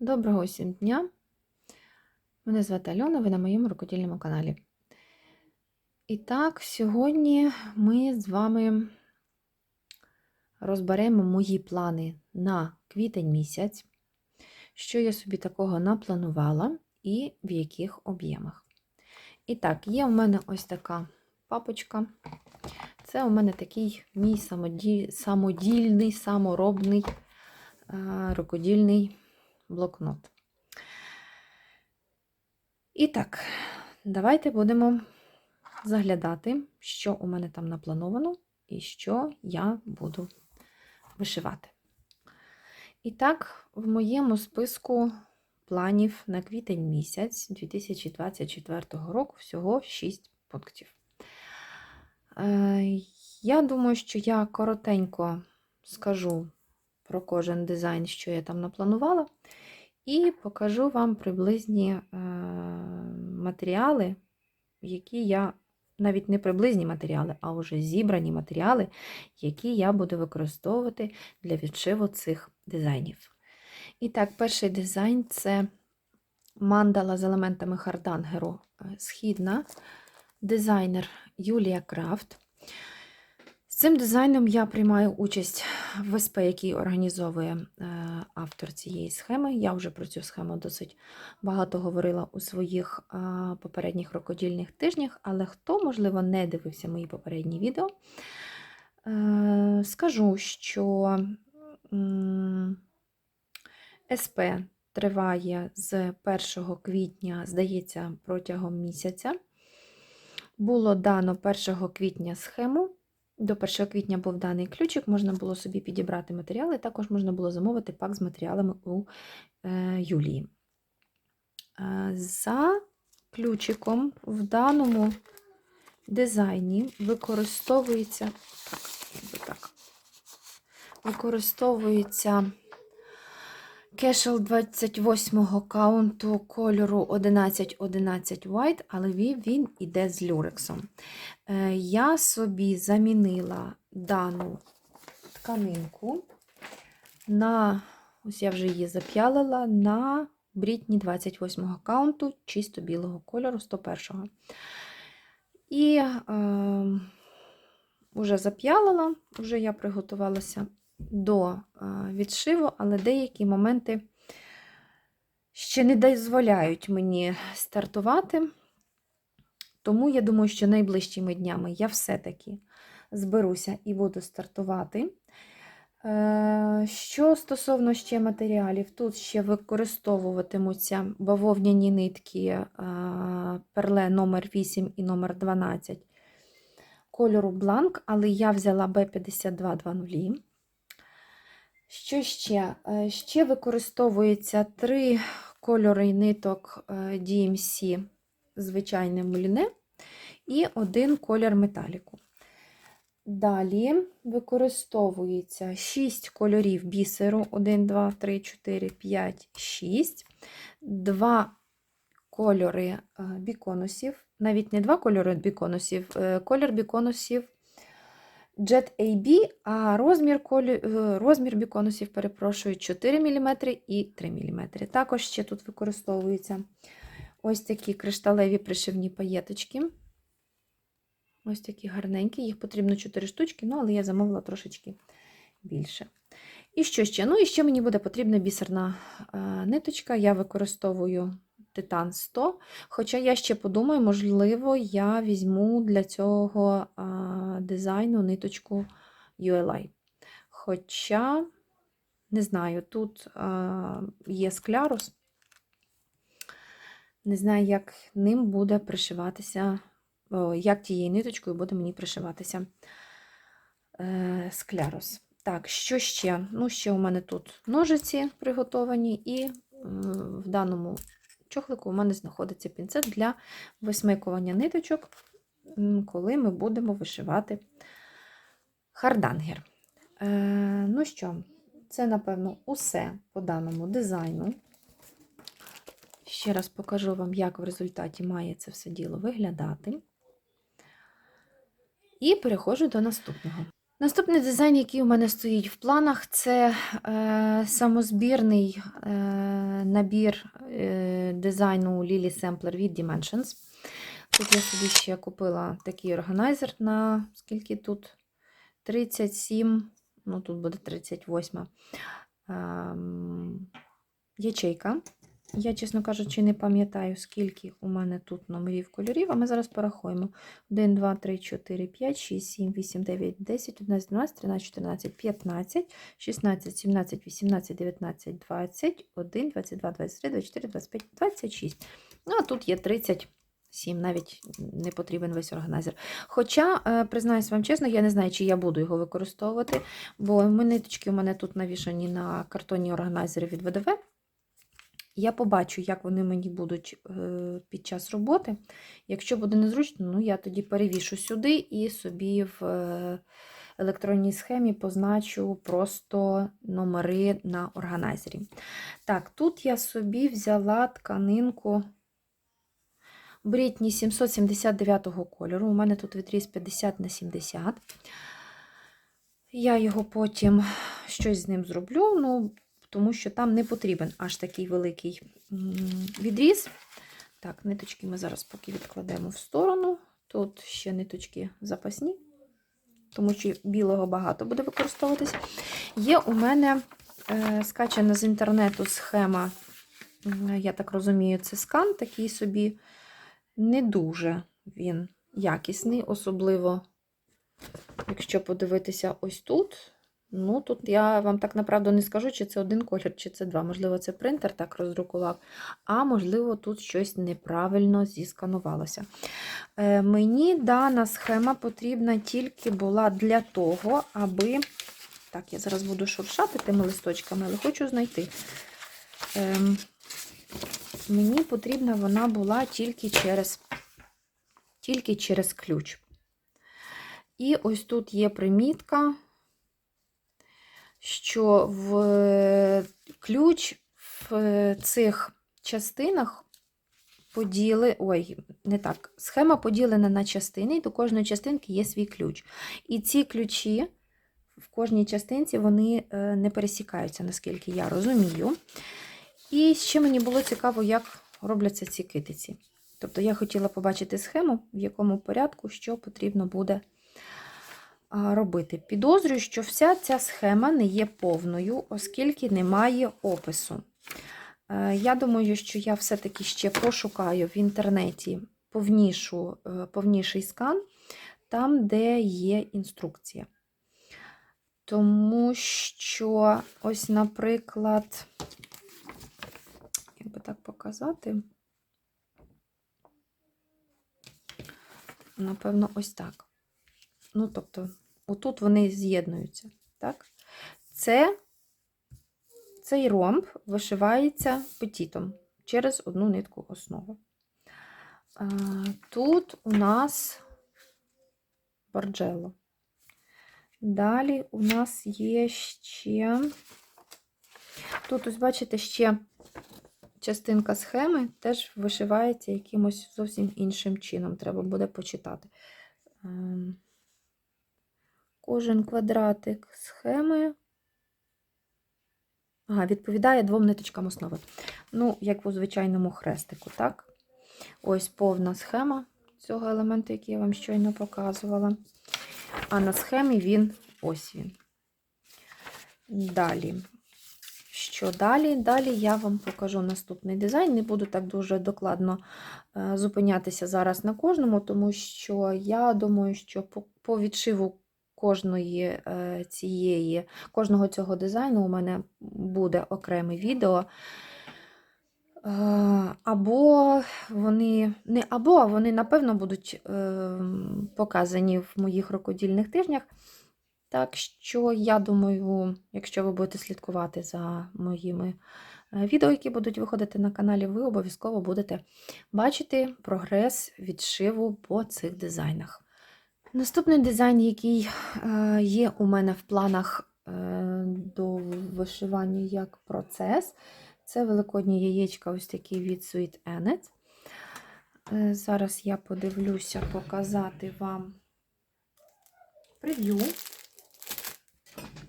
Доброго усім дня! Мене звати Альона, ви на моєму рукодільному каналі. І так, сьогодні ми з вами розберемо мої плани на квітень місяць що я собі такого напланувала і в яких об'ємах. І так, є у мене ось така папочка. Це у мене такий мій самодільний, саморобний е, рукодільний блокнот. І так, давайте будемо заглядати, що у мене там наплановано і що я буду вишивати. І так, в моєму списку планів на квітень місяць 2024 року всього 6 пунктів. Е, Я думаю, що я коротенько скажу про кожен дизайн, що я там напланувала, і покажу вам приблизні е, матеріали, які я, навіть не приблизні матеріали, а вже зібрані матеріали, які я буду використовувати для відшиву цих дизайнів. І так, перший дизайн це мандала з елементами хардангеру е, східна, дизайнер Юлія Крафт. Цим дизайном я приймаю участь в СП, який організовує е, автор цієї схеми. Я вже про цю схему досить багато говорила у своїх е, попередніх рукодільних тижнях, але хто, можливо, не дивився мої попередні відео, е, скажу, що СП триває з 1 квітня, здається, протягом місяця. Було дано 1 квітня схему. До 1 квітня був даний ключик, можна було собі підібрати матеріали, також можна було замовити пак з матеріалами у е, Юлії. Е, За ключиком в даному дизайні використовується так, так, використовується кешел 28 каунту кольору 1111 White, але він, іде з люрексом. Е, Я собі замінила дану тканинку на, ось я вже її зап'ялила, на брітні 28 каунту чисто білого кольору 101-го. І е, вже зап'ялила, вже я приготувалася до е, відшиву, але деякі моменти ще не дозволяють мені стартувати. Тому я думаю, що найближчими днями я все-таки зберуся і буду стартувати. Е, Що стосовно ще матеріалів, тут ще використовуватимуться бавовняні нитки е, перле номер 8 і номер 12 кольору бланк, але я взяла B5220. Що ще? Е, Ще використовується три кольори ниток е, DMC звичайне муліне і один колір металіку. Далі використовується 6 кольорів бісеру: 1, 2, 3, 4, 5, 6, 2 кольори е, біконусів, навіть не два кольори біконусів, е, колір біконусів Jet AB, а розмір колі... е, розмір біконусів, перепрошую, 4 мм і 3 мм. Також ще тут використовуються ось такі кришталеві пришивні паєточки. Ось такі гарненькі, їх потрібно 4 штучки, ну, але я замовила трошечки більше. І що ще? Ну, і ще мені буде потрібна бісерна е, ниточка. Я використовую Титан 100. Хоча я ще подумаю, можливо, я візьму для цього е, дизайну ниточку ULI. Хоча, не знаю, тут е, є склярус. Не знаю, як ним буде пришиватися, о, як тією ниточкою буде мені пришиватися е, склярус. Так, що ще? Ну, ще у мене тут ножиці приготовані, і в даному чохлику у мене знаходиться пінцет для висмикування ниточок, коли ми будемо вишивати хардангер. Е, ну що, це, напевно, усе по даному дизайну. Ще раз покажу вам, як в результаті має це все діло виглядати. І переходжу до наступного. Наступний дизайн, який у мене стоїть в планах, це е, самозбірний е, набір е, дизайну Lily Sampler від Dimensions. Тут я собі ще купила такий органайзер на скільки тут? 37, ну тут буде 38 ем, ячейка. Я, чесно кажучи, не пам'ятаю, скільки у мене тут номерів кольорів, а ми зараз порахуємо. 1, 2, 3, 4, 5, 6, 7, 8, 9, 10, 11, 12, 13, 14, 15, 16, 17, 18, 19, 20, 1, 22, 23, 24, 25, 26. Ну, а тут є 37, навіть не потрібен весь органайзер. Хоча, е, признаюсь вам чесно, я не знаю, чи я буду його використовувати, бо ниточки у мене тут навішані на картонні органайзери від ВДВ. Я побачу, як вони мені будуть е, під час роботи. Якщо буде незручно, ну я тоді перевішу сюди і собі в е, електронній схемі позначу просто номери на органайзері. Так, тут я собі взяла тканинку Брітні 779 кольору. У мене тут відріз 50 на 70. Я його потім щось з ним зроблю. ну, тому що там не потрібен аж такий великий відріз. Так, ниточки ми зараз поки відкладемо в сторону. Тут ще ниточки запасні, тому що білого багато буде використовуватись. Є у мене е, скачана з інтернету схема, я так розумію, це скан, такий собі не дуже він якісний, особливо, якщо подивитися ось тут. Ну, тут я вам так направду не скажу, чи це один колір, чи це два. Можливо, це принтер так роздрукував, а можливо, тут щось неправильно зісканувалося. Е, Мені дана схема потрібна тільки була для того, аби. Так, я зараз буду шуршати тими листочками, але хочу знайти. Е, Мені потрібна вона була тільки через, тільки через ключ. І ось тут є примітка що в ключ в цих частинах поділи, ой, не так, схема поділена на частини, і до кожної частинки є свій ключ. І ці ключі в кожній частинці вони е, не пересікаються, наскільки я розумію. І ще мені було цікаво, як робляться ці китиці. Тобто я хотіла побачити схему, в якому порядку що потрібно буде робити. Підозрюю, що вся ця схема не є повною, оскільки немає опису. Е, я думаю, що я все-таки ще пошукаю в інтернеті повнішу, е, повніший скан, там, де є інструкція. Тому що, ось, наприклад, як би так показати, напевно, ось так. Ну, тобто, отут вони з'єднуються. так? Це, Цей ромб вишивається петітом через одну нитку основи. Тут у нас борджело. Далі у нас є ще, тут, ось, бачите, ще частинка схеми теж вишивається якимось зовсім іншим чином. Треба буде почитати. Кожен квадратик схеми ага, відповідає двом ниточкам основи. Ну, як у звичайному хрестику, так? Ось повна схема цього елементу, який я вам щойно показувала. А на схемі він ось він. Далі. Що далі? Далі я вам покажу наступний дизайн. Не буду так дуже докладно е, зупинятися зараз на кожному, тому що я думаю, що по відшиву кожної е, цієї, кожного цього дизайну у мене буде окреме відео. Е, або вони, не або, а вони, напевно, будуть е, показані в моїх рукодільних тижнях. Так що, я думаю, якщо ви будете слідкувати за моїми відео, які будуть виходити на каналі, ви обов'язково будете бачити прогрес відшиву по цих дизайнах. Наступний дизайн, який е, є у мене в планах е, до вишивання як процес, це великодні яєчка, ось такі від Sweet Ennet. Е, зараз я подивлюся показати вам прев'ю.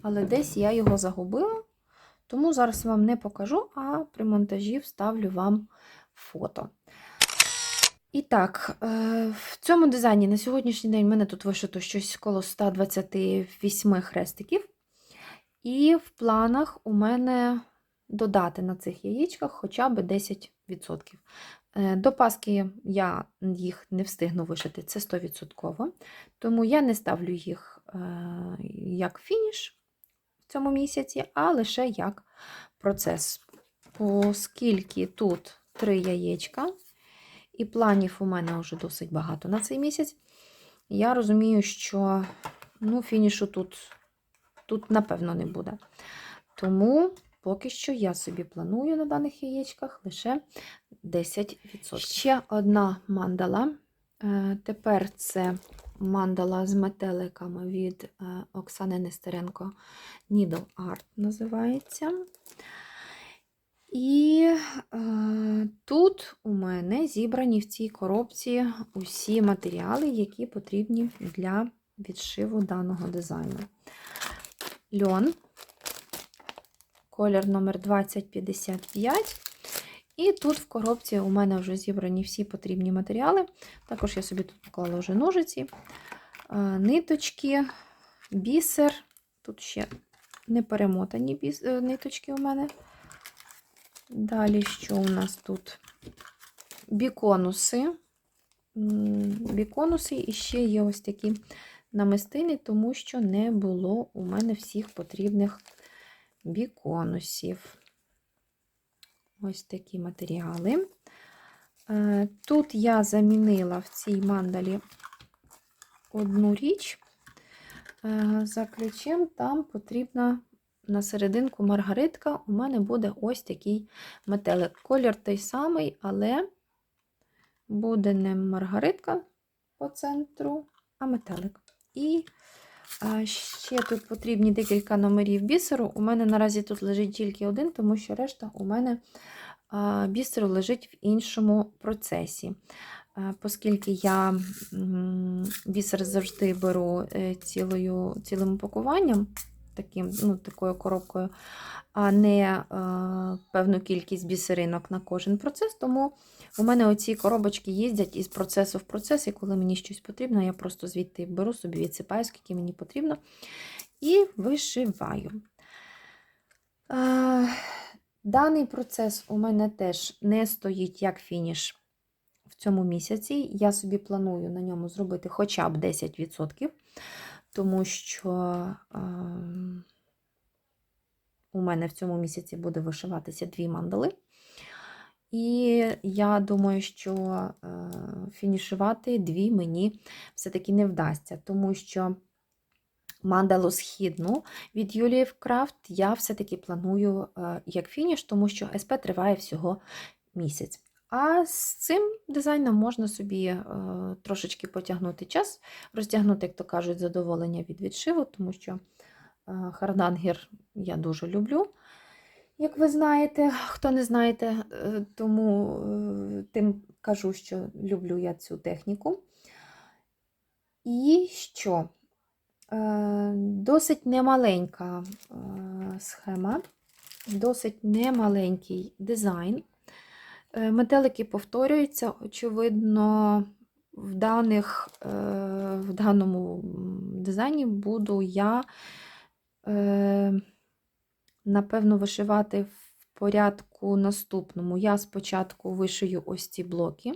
але десь я його загубила. Тому зараз вам не покажу, а при монтажі вставлю вам фото. І так, е, в цьому дизайні на сьогоднішній день в мене тут вишито щось коло 128 хрестиків. І в планах у мене додати на цих яєчках хоча б 10%. Е, До Паски я їх не встигну вишити, це 100%. Тому я не ставлю їх е, як фініш в цьому місяці, а лише як процес. Оскільки тут три яєчка, і планів у мене вже досить багато на цей місяць, я розумію, що ну, фінішу тут, тут напевно не буде. Тому поки що я собі планую на даних яєчках лише 10%. Ще одна мандала. Е, Тепер це мандала з метеликами від е, Оксани Нестеренко Needle Art називається. І е, тут у мене зібрані в цій коробці усі матеріали, які потрібні для відшиву даного дизайну. Льон, колір номер 2055. І тут в коробці у мене вже зібрані всі потрібні матеріали. Також я собі тут поклала вже ножиці, е, ниточки, бісер. Тут ще не перемотані е, ниточки у мене. Далі, що у нас тут? Біконуси. Біконуси і ще є ось такі намистини, тому що не було у мене всіх потрібних біконусів. Ось такі матеріали. Е, Тут я замінила в цій мандалі одну річ. Е, За ключем там потрібна на серединку маргаритка. У мене буде ось такий метелик. Колір той самий, але буде не маргаритка по центру, а метелик. І ще тут потрібні декілька номерів бісеру. У мене наразі тут лежить тільки один, тому що решта у мене бісеру лежить в іншому процесі. Оскільки я бісер завжди беру е, цілою, цілим упакуванням, таким, ну, такою коробкою, а не е, певну кількість бісеринок на кожен процес. Тому у мене оці коробочки їздять із процесу в процес, і коли мені щось потрібно, я просто звідти беру собі, відсипаю, скільки мені потрібно, і вишиваю. Е, Даний процес у мене теж не стоїть як фініш в цьому місяці. Я собі планую на ньому зробити хоча б 10%, тому що е, у мене в цьому місяці буде вишиватися дві мандали. І я думаю, що е, фінішувати дві мені все-таки не вдасться, тому що мандалу східну від Юлії Крафт я все-таки планую е, як фініш, тому що СП триває всього місяць. А з цим дизайном можна собі е, трошечки потягнути час, розтягнути, як то кажуть, задоволення від відшиву, тому що е, хардангер я дуже люблю. Як ви знаєте, хто не знаєте, е, тому тим кажу, що люблю я цю техніку. І що? Досить немаленька схема, досить немаленький дизайн. Е, Метелики повторюються, очевидно, в, даних, е, в даному дизайні буду я. Е, напевно, вишивати в порядку наступному. Я спочатку вишию ось ці блоки.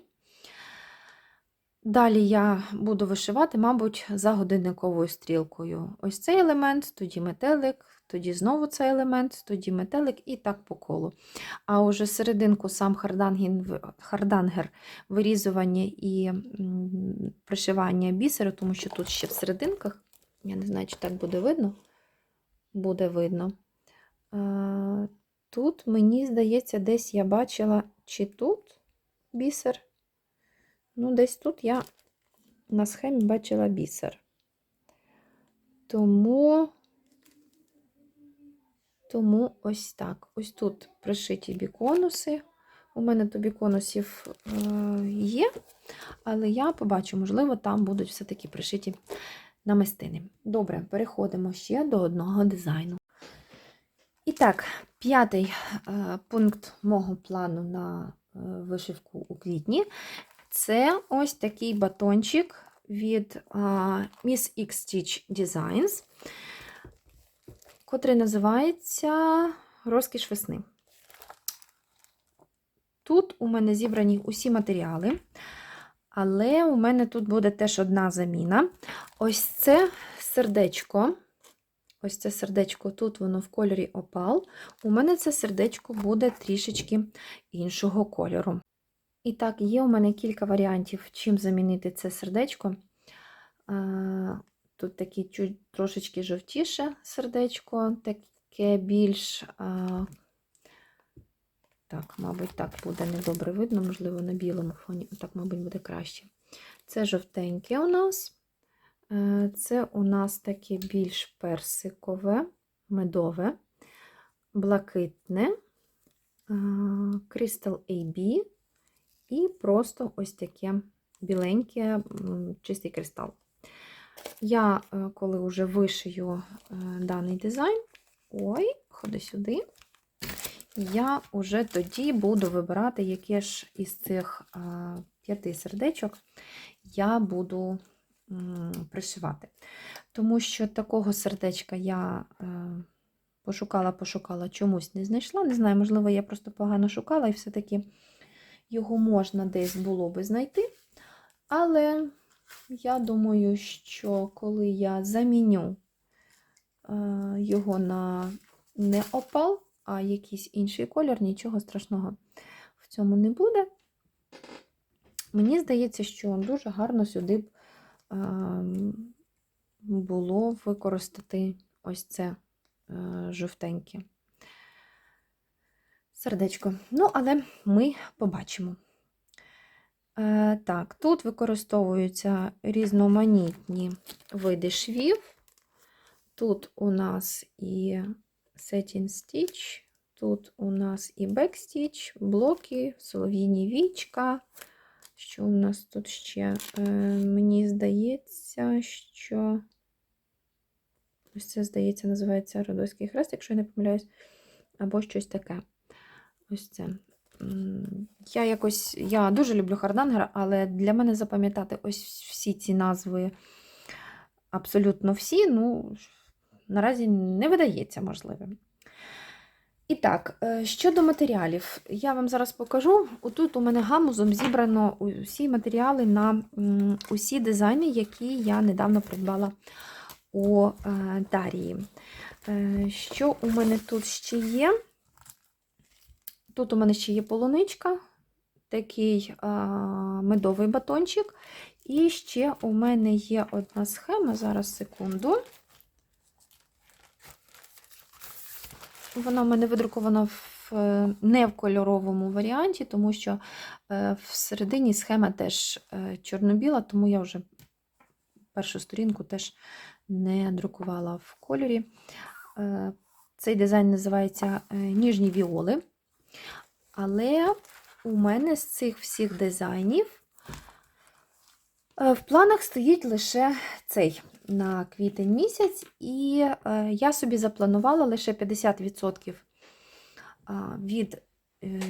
Далі я буду вишивати, мабуть, за годинниковою стрілкою. Ось цей елемент, тоді метелик, тоді знову цей елемент, тоді метелик і так по колу. А уже серединку сам хардангер, вирізування і пришивання бісеру, тому що тут ще в серединках, я не знаю, чи так буде видно, буде видно. Тут, мені здається, десь я бачила, чи тут бісер. Ну, десь тут я на схемі бачила бісер. Тому, тому ось так. Ось тут пришиті біконуси. У мене то біконусів е, є, але я побачу, можливо, там будуть все-таки пришиті намистини. Добре, переходимо ще до одного дизайну. І так, п'ятий е, пункт мого плану на е, вишивку у квітні це ось такий батончик від Miss X Stitch Designs, котрий називається Розкіш весни. Тут у мене зібрані усі матеріали, але у мене тут буде теж одна заміна. Ось це сердечко. Ось це сердечко, тут воно в кольорі опал. У мене це сердечко буде трішечки іншого кольору. І так, є у мене кілька варіантів, чим замінити це сердечко. Тут таке трошечки жовтіше сердечко, таке більш. Так, мабуть, так буде недобре видно, можливо, на білому фоні. Так, мабуть, буде краще. Це жовтеньке у нас. Е, Це у нас таке більш персикове, медове, блакитне, е, Crystal AB і просто ось таке біленьке, чистий кристал. Я, е, коли вже вишию е, даний дизайн, ой, ходи сюди, я вже тоді буду вибирати, яке ж із цих е, п'яти сердечок я буду пришивати. Тому що такого сердечка я е, пошукала, пошукала, чомусь не знайшла. Не знаю, можливо, я просто погано шукала, і все-таки його можна десь було би знайти. Але я думаю, що коли я заміню е, його на не опал, а якийсь інший колір, нічого страшного в цьому не буде. Мені здається, що дуже гарно сюди б ем, було використати ось це е, жовтеньке сердечко. Ну, але ми побачимо. Е, Так, тут використовуються різноманітні види швів. Тут у нас і Satin Stitch, тут у нас і Backstitch, блоки, солов'їні вічка. Що у нас тут ще? Е, Мені здається, що ось це, здається, називається Родоський хрест, якщо я не помиляюсь, або щось таке. Ось це. Я якось, я дуже люблю хардангер, але для мене запам'ятати ось всі ці назви, абсолютно всі, ну, наразі не видається можливим. І так, е, щодо матеріалів, я вам зараз покажу. Отут у мене гамузом зібрано усі матеріали на усі дизайни, які я недавно придбала у е, Дарії. Е, Що у мене тут ще є? Тут у мене ще є полуничка, такий а, медовий батончик. І ще у мене є одна схема, зараз секунду. Вона в мене видрукована в, е, не в кольоровому варіанті, тому що е, всередині схема теж е, чорно-біла, тому я вже першу сторінку теж не друкувала в кольорі. Цей дизайн називається Ніжні віоли. Але у мене з цих всіх дизайнів е, в планах стоїть лише цей на квітень місяць, і е, я собі запланувала лише 50% від е,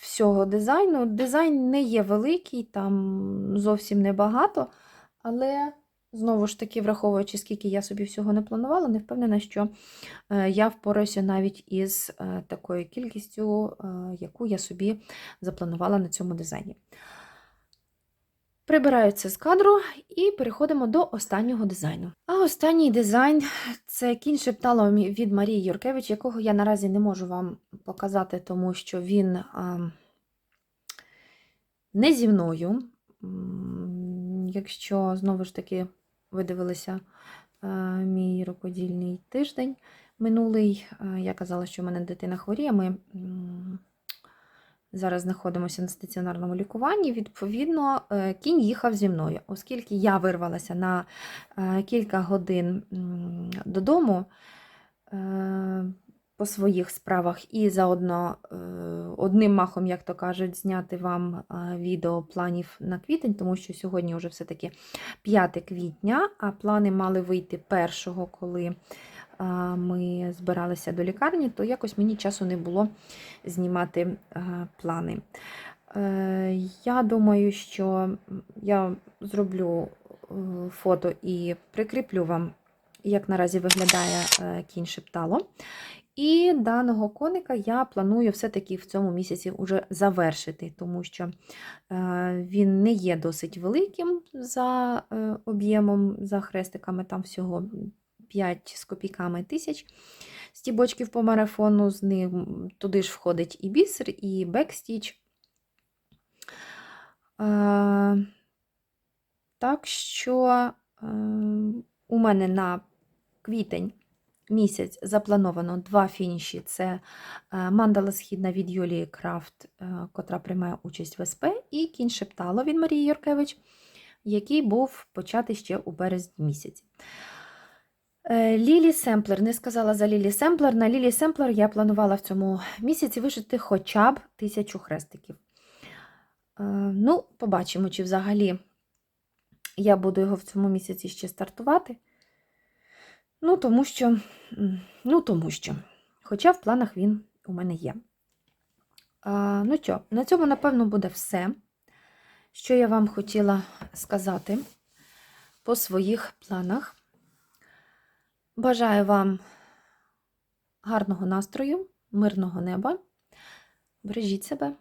всього дизайну. Дизайн не є великий, там зовсім небагато, але знову ж таки, враховуючи, скільки я собі всього не планувала, не впевнена, що е, я впораюся навіть із е, такою кількістю, е, яку я собі запланувала на цьому дизайні. Прибираю це з кадру і переходимо до останнього дизайну. А останній дизайн це кінь шептало від Марії Юркевич, якого я наразі не можу вам показати, тому що він не зі мною. Якщо знову ж таки ви дивилися мій рукодільний тиждень минулий, я казала, що в мене дитина хворіє. Ми зараз знаходимося на стаціонарному лікуванні. Відповідно, е, кінь їхав зі мною, оскільки я вирвалася на е, кілька годин додому. По своїх справах і заодно е, одним махом, як то кажуть, зняти вам е, відео планів на квітень, тому що сьогодні вже все-таки 5 квітня, а плани мали вийти першого, коли е, ми збиралися до лікарні, то якось мені часу не було знімати плани. Я думаю, що я зроблю фото і прикріплю вам, як наразі виглядає е, кінь шептало. І даного коника я планую все-таки в цьому місяці вже завершити, тому що е, він не є досить великим за е, об'ємом, за хрестиками, там всього 5 з копійками тисяч стібочків по марафону. З ним туди ж входить і бісер, і бекстіч. Так що у мене на квітень місяць заплановано два фініші. Це е, мандала східна від Юлії Крафт, е, котра приймає участь в СП, і кінь Шептало від Марії Юркевич, який був початий ще у березні місяці. Е, Лілі Семплер, не сказала за Лілі Семплер. На Лілі Семплер я планувала в цьому місяці вишити хоча б тисячу хрестиків. Ну, побачимо, чи взагалі я буду його в цьому місяці ще стартувати. Ну, тому що, ну, тому що. Хоча в планах він у мене є. А, ну що, на цьому, напевно, буде все, що я вам хотіла сказати по своїх планах. Бажаю вам гарного настрою, мирного неба. Бережіть себе.